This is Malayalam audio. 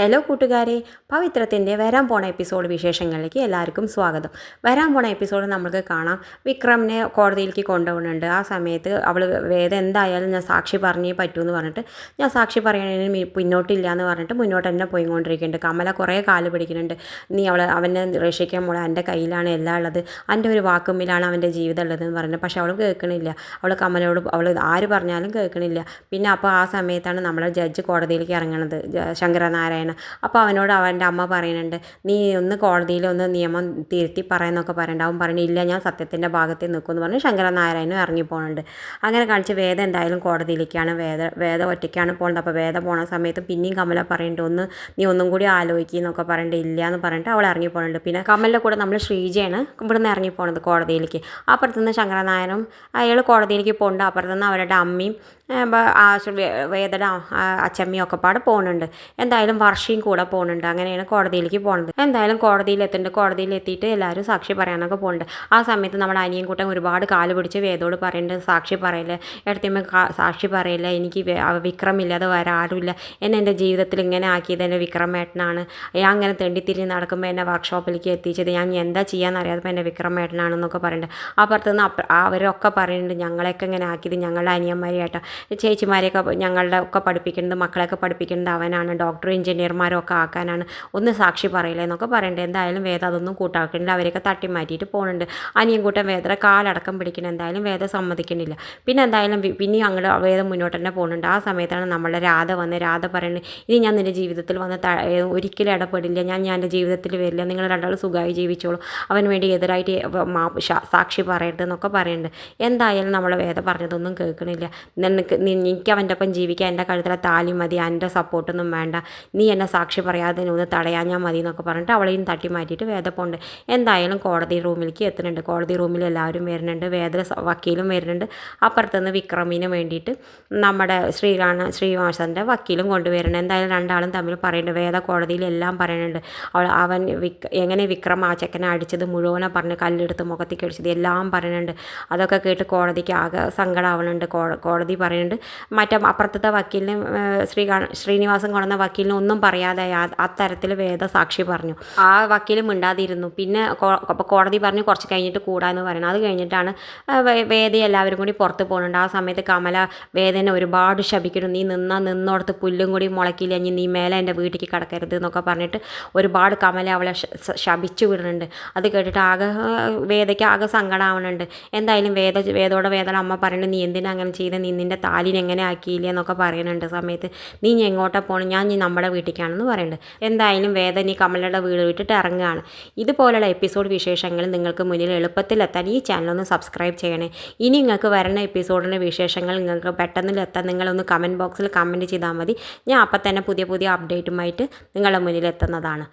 ഹലോ കൂട്ടുകാരെ. പവിത്രത്തിന്റെ വരാൻ പോണ എപ്പിസോഡ് വിശേഷങ്ങളിലേക്ക് എല്ലാവർക്കും സ്വാഗതം. വരാൻ പോണ എപ്പിസോഡ് നമുക്ക് കാണാം. വിക്രമിനെ കോടതിയിലേക്ക് കൊണ്ടുപോകുന്നുണ്ട്. ആ സമയത്ത് അവൾ വേദ എന്തായാലും ഞാൻ സാക്ഷി പറഞ്ഞേ പറ്റൂ എന്ന് പറഞ്ഞിട്ട് ഞാൻ സാക്ഷി പറയണതിന് പിന്നോട്ടില്ല എന്ന് പറഞ്ഞിട്ട് മുന്നോട്ട് തന്നെ പോയിക്കൊണ്ടിരിക്കുന്നുണ്ട്. കമല കുറേ കാൽ പിടിക്കുന്നുണ്ട്. നീ അവൾ അവനെ രക്ഷിക്കാൻ പോലെ എന്റെ കയ്യിലാണ് എല്ലാം ഉള്ളത്. എന്റെ ഒരു വാക്കുമ്പിലാണ് അവന്റെ ജീവിതം ഉള്ളതെന്ന് പറഞ്ഞു പക്ഷെ അവൾ കേൾക്കണില്ല. അവൾ കമലയോട് അവൾ ആര് പറഞ്ഞാലും കേൾക്കണില്ല. പിന്നെ അപ്പോൾ ആ സമയത്താണ് നമ്മളെ ജഡ്ജ് കോടതിയിലേക്ക് ഇറങ്ങണത്. ജ- ശങ്കരനാരായണ അപ്പോൾ അവനോട് അവന്റെ അമ്മ പറയുന്നുണ്ട് നീ ഒന്ന് കോടതിയിൽ ഒന്ന് നിയമം തിരുത്തി പറയുന്നൊക്കെ പറയണ്ട അവൻ പറഞ്ഞു ഇല്ല ഞാൻ സത്യത്തിന്റെ ഭാഗത്ത് നിൽക്കുമെന്ന് പറഞ്ഞ് ശങ്കരനാരായണനും ഇറങ്ങിപ്പോണുണ്ട്. അങ്ങനെ കാണിച്ച് വേദ എന്തായാലും കോടതിയിലേക്കാണ് വേദ വേദ ഒറ്റയ്ക്കാണ് പോകേണ്ടത് അപ്പോൾ വേദ പോണ സമയത്ത് പിന്നെയും കമല പറയുന്നുണ്ട് ഒന്ന് നീ ഒന്നും കൂടി ആലോചിക്കുന്നൊക്കെ പറയേണ്ടത് ഇല്ല എന്ന് പറഞ്ഞിട്ട് അവൾ ഇറങ്ങി ഇറങ്ങിപ്പോണുണ്ട്. പിന്നെ കമലിന്റെ കൂടെ നമ്മൾ ശ്രീജയാണ് ഇവിടുന്ന് ഇറങ്ങിപ്പോണത് കോടതിയിലേക്ക്. അപ്പുറത്തുനിന്ന് ശങ്കരനായനും അയാൾ കോടതിയിലേക്ക് പോകുന്നുണ്ട് അപ്പുറത്തുനിന്ന് അവരുടെ അമ്മയും വേദന അച്ചമ്മയും ഒക്കെ പാടെ പോകുന്നുണ്ട് എന്തായാലും വർഷയും കൂടെ പോകുന്നുണ്ട്. അങ്ങനെയാണ് കോടതിയിലേക്ക് പോകുന്നത് എന്തായാലും കോടതിയിൽ എത്തുന്നുണ്ട് കോടതിയിൽ എത്തിയിട്ട് എല്ലാവരും സാക്ഷി പറയാനൊക്കെ പോകുന്നുണ്ട് ആ സമയത്ത് നമ്മുടെ അനിയൻ കൂട്ടം ഒരുപാട് കാൽ പിടിച്ച് വേദോട് പറയുന്നുണ്ട് സാക്ഷി പറയില്ല എടുത്തുമ്പോൾ സാക്ഷി പറയില്ല? എനിക്ക് വിക്രമില്ലാതെ വേറെ ആരുമില്ല. എന്നെ എന്റെ ജീവിതത്തിൽ ഇങ്ങനെ ആക്കിയത് എന്റെ വിക്രമേട്ടനാണ്. ഞാൻ അങ്ങനെ തെണ്ടിത്തിരിഞ്ഞ് നടക്കുമ്പോൾ എന്നെ വർക്ക്ഷോപ്പിലേക്ക് എത്തിച്ചത്. ഞാൻ എന്താ അറിയാതെ എന്റെ വിക്രമേട്ടനാണെന്നൊക്കെ പറയുന്നുണ്ട് അപ്പുറത്തുനിന്ന് നിന്ന് അവരൊക്കെ പറയുന്നുണ്ട് ഞങ്ങളെയൊക്കെ ഇങ്ങനെ ആക്കിയത് ഞങ്ങളുടെ അനിയന്മാരെയാട്ടോ ചേച്ചിമാരെയൊക്കെ ഞങ്ങളുടെ ഒക്കെ പഠിപ്പിക്കുന്നത് മക്കളെയൊക്കെ പഠിപ്പിക്കുന്നത് അവനാണ്. ഡോക്ടർ എഞ്ചിനീയർമാരും ഒക്കെ ആക്കാനാണ്. ഒന്ന് സാക്ഷി പറയില്ല എന്നൊക്കെ പറയണ്ടേ. എന്തായാലും വേദ അതൊന്നും കൂട്ടാക്കണ്ട അവരെയൊക്കെ തട്ടി മാറ്റിയിട്ട് പോകുന്നുണ്ട് അനിയൻകൂട്ടം വേദരെ കാലടക്കം പിടിക്കണം. എന്തായാലും വേദ സമ്മതിക്കുന്നില്ല പിന്നെ എന്തായാലും പിന്നെ പിന്നെയും അങ്ങോട്ട് വേദം മുന്നോട്ട് തന്നെ പോകുന്നുണ്ട് ആ സമയത്താണ് നമ്മളുടെ രാധ വന്ന് രാധ പറയുന്നത് ഇനി ഞാൻ നിന്റെ ജീവിതത്തിൽ വന്ന് ഒരിക്കലും ഇടപെടില്ല. ഞാൻ ഞാൻ എന്റെ ജീവിതത്തിൽ വരില്ല. നിങ്ങൾ രണ്ടാളും സുഖമായി ജീവിച്ചോളൂ. അവന് വേണ്ടി എതിരായിട്ട് സാക്ഷി പറയരുത് എന്നൊക്കെ പറയുന്നുണ്ട് എന്തായാലും നമ്മളെ വേദ പറഞ്ഞതൊന്നും കേൾക്കണില്ല. നിനക്ക് എനിക്ക് അവന്റെ ഒപ്പം ജീവിക്കാൻ എന്റെ കഴുത്തിലെ താലി മതി. എന്റെ സപ്പോർട്ടൊന്നും വേണ്ട. നീ എന്നെ സാക്ഷി പറയാതെ ഒന്ന് തടയാഞ്ഞാൽ മതി എന്നൊക്കെ പറഞ്ഞിട്ട് അവളെയും തട്ടി മാറ്റിയിട്ട് വേദ പോണ്ട്. എന്തായാലും കോടതി റൂമിലേക്ക് എത്തുന്നുണ്ട്. കോടതി റൂമിൽ എല്ലാവരും വരുന്നുണ്ട്. വേദ വക്കീലും വരുന്നുണ്ട്. അപ്പുറത്തുനിന്ന് വിക്രമിന് വേണ്ടിയിട്ട് നമ്മുടെ ശ്രീരാണ ശ്രീനിവാസന്റെ വക്കീലും കൊണ്ടുവരുന്നുണ്ട്. എന്തായാലും രണ്ടാളും തമ്മിൽ പറയുന്നുണ്ട് വേദ കോടതിയിൽ എല്ലാം പറയുന്നുണ്ട് അവൾ അവൻ വിക് എങ്ങനെ വിക്രം ആ ചെക്കനെ അടിച്ചത് മുഴുവനെ പറഞ്ഞ് കല്ലെടുത്ത് മുഖത്തേക്ക് അടിച്ചത് എല്ലാം പറയുന്നുണ്ട് അതൊക്കെ കേട്ട് കോടതിക്ക് ആകെ സങ്കടമാവുന്നുണ്ട് കോടതി പറയുന്നുണ്ട് മറ്റേ അപ്പുറത്തെ വക്കീലിന് ശ്രീ ശ്രീനിവാസൻ കൊണ്ടുവന്ന വക്കീലിന് ഒന്നും പറയാതെ ആ- അത്തരത്തിൽ വേദ സാക്ഷി പറഞ്ഞു. ആ വക്കീൽ മിണ്ടാതിരുന്നു. പിന്നെ കോടതി പറഞ്ഞു കുറച്ച് കഴിഞ്ഞിട്ട് കൂടാന്ന് പറയുന്നത് അത് കഴിഞ്ഞിട്ടാണ് വേദ എല്ലാവരും കൂടി പുറത്ത് പോകുന്നുണ്ട്. ആ സമയത്ത് കമല വേദനെ ഒരുപാട് ശപിക്കുന്നു. നീ നിന്നാ നിന്നോടത്ത് പുല്ലും കൂടി മുളക്കില്ല ഇനി നീ മേലെ എന്റെ വീട്ടിലേക്ക് കിടക്കരുത് എന്നൊക്കെ പറഞ്ഞിട്ട് ഒരുപാട് കമല അവളെ ശപിച്ചു വിടുന്നുണ്ട്. അത് കേട്ടിട്ട് ആകെ വേദയ്ക്ക് ആകെ സങ്കടമാവുന്നുണ്ട് എന്തായാലും വേദ വേദോടെ വേദയുടെ അമ്മ പറയുന്നത് നീ എന്തിനാ അങ്ങനെ ചെയ്ത്? നീ നിന്റെ താലിനെങ്ങനെ ആക്കിയില്ല? എന്നൊക്കെ പറയുന്നുണ്ട്. സമയത്ത് നീ ഇനി എങ്ങോട്ടാ പോകണം ഞാൻ നീ നമ്മുടെ വീട്ടിലേക്കാണെന്ന് പറയുന്നുണ്ട്. എന്തായാലും വേദ ഇനി കമലയുടെ വീട് വിട്ടിട്ട് ഇറങ്ങുകയാണ്. ഇതുപോലെയുള്ള എപ്പിസോഡ് വിശേഷങ്ങൾ നിങ്ങൾക്ക് മുന്നിൽ എളുപ്പത്തിലെത്താൻ ഈ ചാനൽ ഒന്ന് സബ്സ്ക്രൈബ് ചെയ്യണേ. ഇനി നിങ്ങൾക്ക് വരുന്ന എപ്പിസോഡിന്റെ വിശേഷങ്ങൾ നിങ്ങൾക്ക് പെട്ടെന്ന് എത്താൻ നിങ്ങളൊന്ന് കമന്റ് ബോക്സിൽ കമന്റ് ചെയ്താൽ മതി. ഞാൻ അപ്പം തന്നെ പുതിയ പുതിയ അപ്ഡേറ്റുമായിട്ട് നിങ്ങളുടെ മുന്നിൽ എത്തുന്നതാണ്